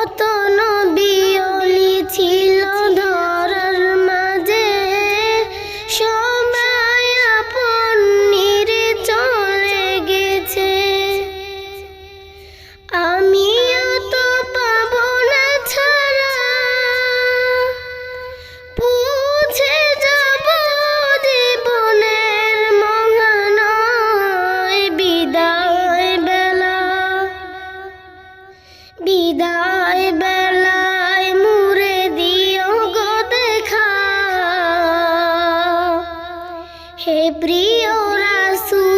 কত ছিল ধরার মাঝে। আপন চলে গেছে। আমিও তো পাবো না ছাড়া। পৌঁছে বিদায় বেলা। বিদায় হে প্রিয়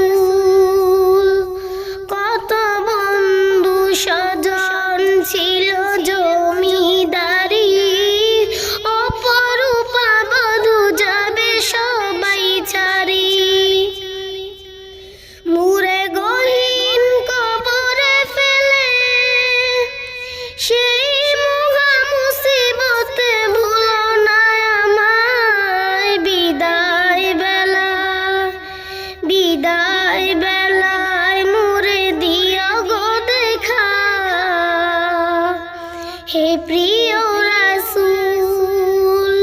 হে প্রিয় রাসুল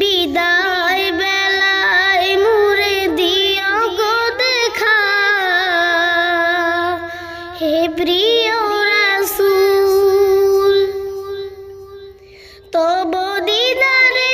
বিদায় বেলায় মুরে দিও গো দেখা। হে প্রিয় রাসুল তব দিদারে